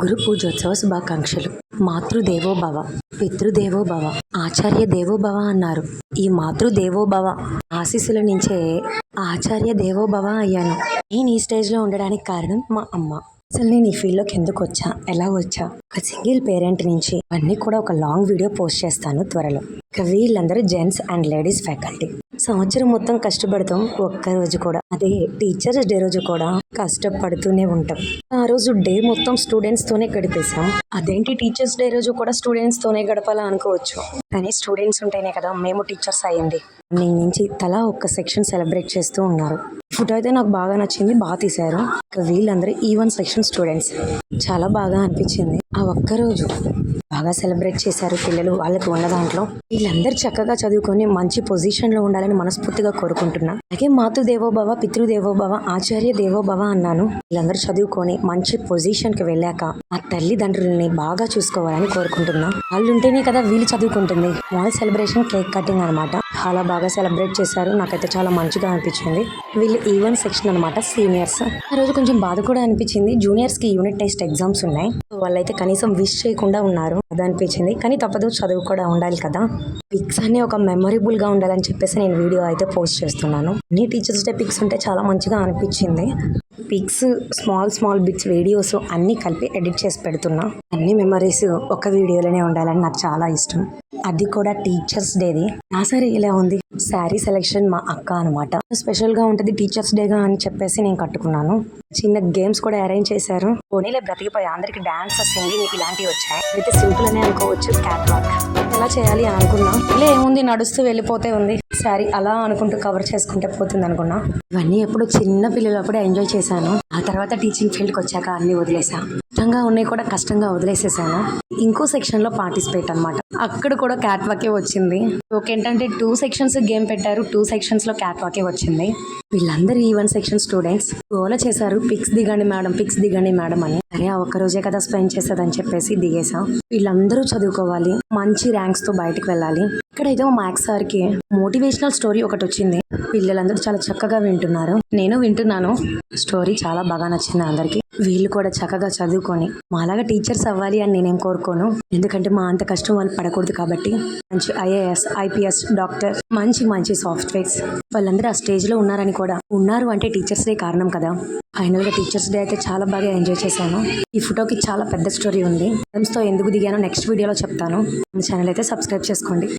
గురు పూజోత్సవ శుభాకాంక్షలు. మాతృదేవోభవ పితృదేవోభవ పితృదేవో భవ ఆచార్య దేవోభవ అన్నారు. ఈ మాతృదేవో భవ ఆశీస్సుల నుంచే ఆచార్య దేవో భవ అయ్యాను. నేను ఈ స్టేజ్లో ఉండడానికి కారణం మా అమ్మ. అసలు నేను ఈ ఫీల్డ్లోకి ఎందుకు వచ్చా? ఎలా వచ్చా? ఒక సింగిల్ పేరెంట్ నుంచి అన్నీ కూడా ఒక లాంగ్ వీడియో పోస్ట్ చేస్తాను త్వరలో. ఇక వీళ్ళందరూ జెంట్స్ అండ్ లేడీస్ ఫ్యాకల్టీ. సంవత్సరం మొత్తం కష్టపడతాం ఒక్క రోజు కూడా. అదే టీచర్స్ డే రోజు కూడా కష్టపడుతూనే ఉంటాం. ఆ రోజు డే మొత్తం స్టూడెంట్స్ తోనే గడిపేశాం. అదేంటి టీచర్స్ డే రోజు కూడా స్టూడెంట్స్ తోనే గడపాలా అనుకోవచ్చు. కానీ స్టూడెంట్స్ ఉంటేనే కదా మేము టీచర్స్ అయ్యింది. నేను నుంచి తలా ఒక్క సెక్షన్ సెలబ్రేట్ చేస్తూ ఉన్నారు. ఫోటో అయితే నాకు బాగా నచ్చింది బాగా తీశారు. ఇక వీళ్ళందరూ ఈవెన్ సెక్షన్ స్టూడెంట్స్ చాలా బాగా అనిపించింది. ఆ ఒక్క రోజు బాగా సెలబ్రేట్ చేశారు పిల్లలు వాళ్ళకి ఉన్న దాంట్లో. వీళ్ళందరూ చక్కగా చదువుకొని మంచి పొజిషన్లో ఉండాలని మనస్ఫూర్తిగా కోరుకుంటున్నా. అలాగే మాతృదేవోభవ పితృదేవోభవ ఆచార్య దేవోభవ అన్నాను. వీళ్ళందరూ చదువుకొని మంచి పొజిషన్కి వెళ్ళాక ఆ తల్లిదండ్రులని బాగా చూసుకోవాలని కోరుకుంటున్నా. వాళ్ళు ఉంటేనే కదా వీళ్ళు చదువుకుంటుంది. వాళ్ళ సెలబ్రేషన్ కేక్ కటింగ్ అనమాట చాలా బాగా సెలబ్రేట్ చేశారు. నాకైతే చాలా మంచిగా అనిపించింది. వీళ్ళు ఈవెన్ సెక్షన్ అనమాట సీనియర్స్ ఆ రోజు కొంచెం బాధ కూడా అనిపించింది. జూనియర్స్కి యూనిట్ టెస్ట్ ఎగ్జామ్స్ ఉన్నాయి. సో వాళ్ళైతే కనీసం విష్ చేయకుండా ఉన్నారు. అది అనిపించింది. కానీ తప్పదు చదువు కూడా ఉండాలి కదా. పిక్స్ అన్ని ఒక మెమొరబుల్గా ఉండాలని చెప్పేసి నేను వీడియో అయితే పోస్ట్ చేస్తున్నాను. అన్ని టీచర్స్ డే పిక్స్ ఉంటే చాలా మంచిగా అనిపించింది. Pics small small bits videos అన్ని కలిపి ఎడిట్ చేసి పెడుతున్నా. అన్ని మెమరీస్ ఒక వీడియోలోనే ఉండాలని నాకు చాలా ఇష్టం. అది కూడా టీచర్స్ డేది నా సరే ఇలా ఉంది? శారీ సెలెక్షన్ మా అక్క అనమాట స్పెషల్గా ఉంటుంది టీచర్స్ డేగా అని చెప్పేసి నేను కట్టుకున్నాను. చిన్న గేమ్స్ కూడా అరేంజ్ చేశారు. పోనీలే బ్రతికిపోయి అందరికి డాన్స్ సింగింగ్ ఇలాంటివి వచ్చాయి. అయితే సింపుల్ అనే అనుకోవచ్చు క్యాట్ వాక్ ఎలా చేయాలి అనుకున్నా. ఇలా ఏముంది నడుస్తూ వెళ్ళిపోతే ఉంది. శారీ అలా అనుకుంటూ కవర్ చేసుకుంటే పోతుంది అనుకున్నా. ఇవన్నీ ఎప్పుడు చిన్న పిల్లలప్పుడే ఎంజాయ్ చేశాను. ఆ తర్వాత టీచింగ్ ఫీల్డ్కి వచ్చాక అన్ని వదిలేసా. కష్టంగా ఉన్నాయి కూడా కష్టంగా వదిలేసేసాను. ఇంకో సెక్షన్లో పార్టిసిపేట్ అనమాట అక్కడ కూడా క్యాట్ వాకే వచ్చింది. ఒకేంటంటే ఏంటంటే టూ సెక్షన్స్ గేమ్ పెట్టారు టూ సెక్షన్స్లో క్యాట్ వాకే వచ్చింది. వీళ్ళందరూ ఈవెన్ సెక్షన్ స్టూడెంట్స్ గోల చేశారు. పిక్స్ దిగండి మేడం. పిక్స్ దిగండి మేడం అని. సరే ఆ ఒక్క రోజే కదా స్పెండ్ చేసేదని చెప్పేసి దిగేసాం వీళ్ళందరూ చదువుకోవాలి మంచి ర్యాంక్స్తో బయటకు వెళ్ళాలి. ఇక్కడైతే మా మ్యాథ్స్ సార్కి మోటివేషనల్ స్టోరీ ఒకటి వచ్చింది. పిల్లలందరూ చాలా చక్కగా వింటున్నారు. నేను వింటున్నాను. స్టోరీ చాలా బాగా నచ్చింది అందరికి. వీళ్ళు కూడా చక్కగా చదువుకొని మాలాగా టీచర్స్ అవ్వాలి అని నేనేం కోరుకోను. ఎందుకంటే మా అంత కష్టం వాళ్ళు పడకూడదు కాబట్టి మంచి ఐఏఎస్ ఐపీఎస్ డాక్టర్ మంచి మంచి సాఫ్ట్వేర్స్ వాళ్ళందరూ ఆ స్టేజ్లో ఉన్నారని కూడా. ఉన్నారు అంటే టీచర్స్ డే కారణం కదా. ఫైనల్గా టీచర్స్ డే అయితే చాలా బాగా ఎంజాయ్ చేశాను. ఈ ఫోటోకి చాలా పెద్ద స్టోరీ ఉంది. ఫ్రెండ్స్తో ఎందుకు దిగానో నెక్స్ట్ వీడియోలో చెప్తాను. మన ఛానల్ అయితే సబ్స్క్రైబ్ చేసుకోండి.